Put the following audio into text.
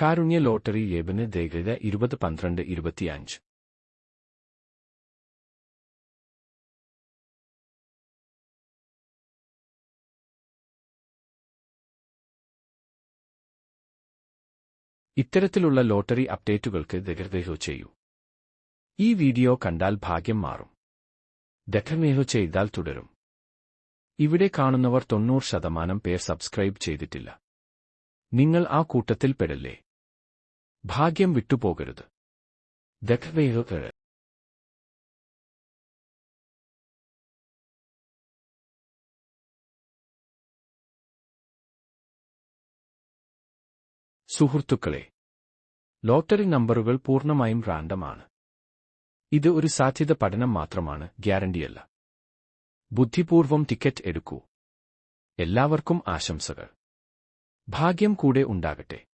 കാരുണ്യ lottery ലേബന് ദേഗത ഇരുപത് പന്ത്രണ്ട് ഇരുപത്തിയഞ്ച്. ഇത്തരത്തിലുള്ള ലോട്ടറി അപ്ഡേറ്റുകൾക്ക് ദഗർദേഹോ ചെയ്യൂ. ഈ വീഡിയോ കണ്ടാൽ ഭാഗ്യം മാറും. ദഖമേഹോ ചെയ്താൽ തുടരും. ഇവിടെ കാണുന്നവർ തൊണ്ണൂറ് ശതമാനം പേർ സബ്സ്ക്രൈബ് ചെയ്തിട്ടില്ല. നിങ്ങൾ ആ കൂട്ടത്തിൽ പെടല്ലേ? ഭാഗ്യം വിട്ടുപോകരുത്. സുഹൃത്തുക്കളെ ലോട്ടറി നമ്പറുകൾ പൂർണമായും റാൻഡമാണ്. ഇത് ഒരു സാധ്യത പഠനം മാത്രമാണ് ഗ്യാരണ്ടിയല്ല. ബുദ്ധിപൂർവം ടിക്കറ്റ് എടുക്കൂ. എല്ലാവർക്കും ആശംസകൾ. ഭാഗ്യം കൂടെ ഉണ്ടാകട്ടെ.